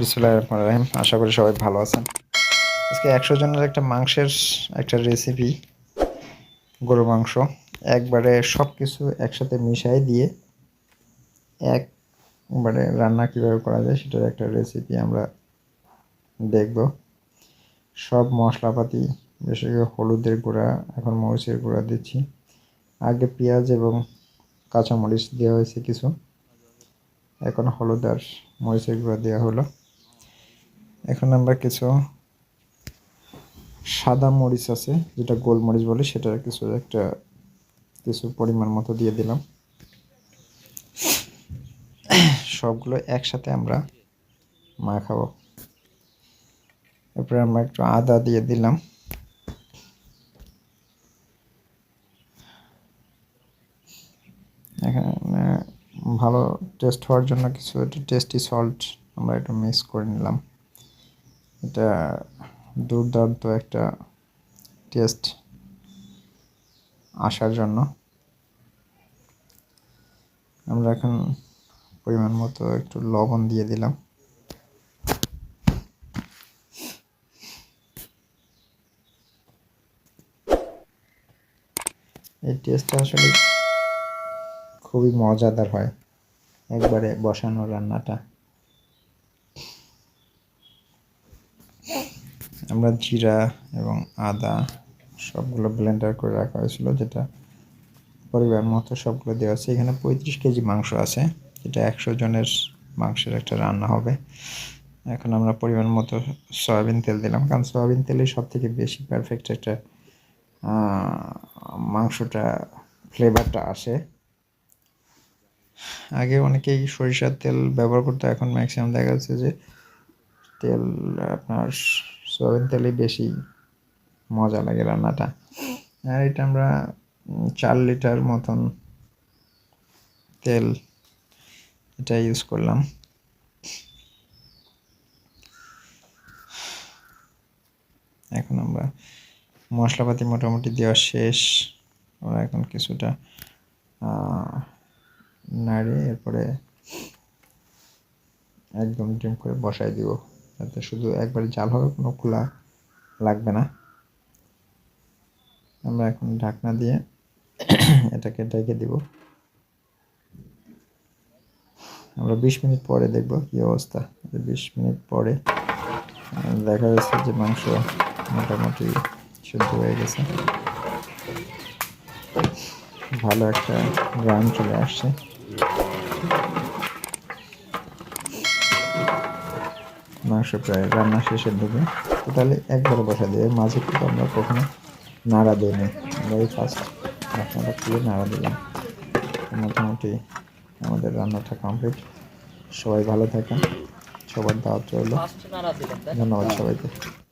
বিসমুল্লাহ আশা করি সবাই ভালো আছেন। আজকে একশো জনের একটা মাংসের একটা রেসিপি গরু মাংস। একবারে সব কিছু একসাথে মিশাই দিয়ে একবারে রান্না কীভাবে করা যায় সেটার একটা রেসিপি আমরা দেখব। সব মশলাপাতি, বিশেষ করে হলুদের গুঁড়া, এখন মরিচের গুঁড়া দিচ্ছি। আগে পেঁয়াজ এবং কাঁচামরিচ দেওয়া হয়েছে কিছু। এখন হলুদ আর মরিচের গুঁড়া দেওয়া হলো। এখন আমরা কিছু সাদা মরিচ আছে, যেটা গোলমরিচ বলে সেটার কিছু একটা, কিছু পরিমাণ মতো দিয়ে দিলাম। সবগুলো একসাথে আমরা মাখাবো। এরপরে আমরা একটু আদা দিয়ে দিলাম। এখানে ভালো টেস্ট হওয়ার জন্য কিছু একটু টেস্টি সল্ট আমরা একটু মিক্স করে নিলাম। এটা দুর্দান্ত একটা টেস্ট আসার জন্য। আমরা এখন পরিমাণ মতো একটু লবণ দিয়ে দিলাম। এই টেস্টটা আসলে খুবই মজাদার হয়, একবারে বসানো রান্নাটা। আমরা জিরা এবং আদা সবগুলো ব্লেন্ডার করে রাখা হয়েছিল, যেটা পরিবার মতো সবগুলো দেওয়া আছে। এখানে পঁয়ত্রিশ কেজি মাংস আছে, যেটা একশো জনের মাংসের একটা রান্না হবে। এখন আমরা পরিমাণ মতো সয়াবিন তেল দিলাম, কারণ সয়াবিন তেলেই সব থেকে বেশি পারফেক্ট একটা মাংসটা ফ্লেভারটা আসে। আগে অনেকেই সরিষার তেল ব্যবহার করতো, এখন ম্যাক্সিমাম দেখা যাচ্ছে যে তেল, আপনার সয়াবিন তেলেই বেশি মজা লাগে রান্নাটা। আর এটা আমরা চার লিটার মতন তেল এটা ইউজ করলাম। এখন আমরা মশলাপাতি মোটামুটি দেওয়া শেষ। আমরা এখন কিছুটা নাড়ে এরপরে একদম ডিম করে বসাই দিব। যাতে শুধু একবারে জাল হবে, কোনো খোলা লাগবে না। আমরা এখন ঢাকনা দিয়ে এটাকে ডেকে দিব। আমরা বিশ মিনিট পরে দেখব কি অবস্থা। বিশ মিনিট পরে দেখা যাচ্ছে যে মাংস মোটামুটি শুদ্ধ হয়ে গেছে। ভালো একটা গ্রাম চলে আসছে। মাংস প্রায় রান্না শেষের দিকে তো তাহলে একবারে বসা দিয়ে মাঝে কিন্তু আমরা কখনো নাড়া দিইনি আমরা এই ফার্স্ট ঢাকনাটা খুলে নাড়া দিলাম মোটামুটি আমাদের রান্নাটা কমপ্লিট সবাই ভালো থাকেন। সবার দাওয়াত রইল। ধন্যবাদ সবাইকে।